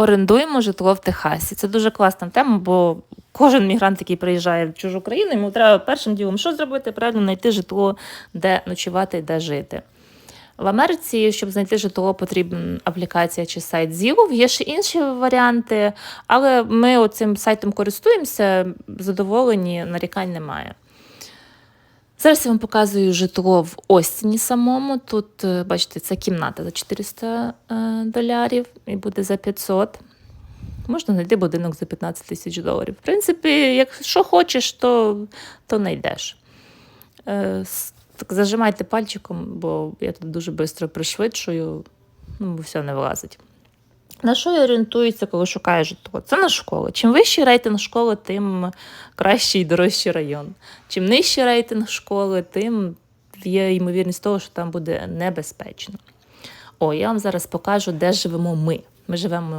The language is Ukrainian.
Орендуємо житло в Техасі. Це дуже класна тема, бо кожен мігрант, який приїжджає в чужу країну, йому треба першим ділом що зробити? Правильно знайти житло, де ночувати де жити. В Америці, щоб знайти житло, потрібна аплікація чи сайт Zillow. Є ще інші варіанти, але ми цим сайтом користуємося, задоволені, нарікань немає. Зараз я вам показую житло в Остіні самому. Тут, е, бачите, це кімната за 400 е, долярів і буде за 500. Можна знайти будинок за 15 тисяч доларів. В принципі, якщо хочеш, то, то знайдеш. Е, Так зажимайте пальчиком, бо я тут дуже швидко пришвидшую, ну, бо все не вилазить. На що я орієнтуюся, коли шукаю житло? Це на школу. Чим вищий рейтинг школи, тим кращий і дорожчий район. Чим нижчий рейтинг школи, тим є ймовірність того, що там буде небезпечно. О, я вам зараз покажу, де живемо ми. Ми живемо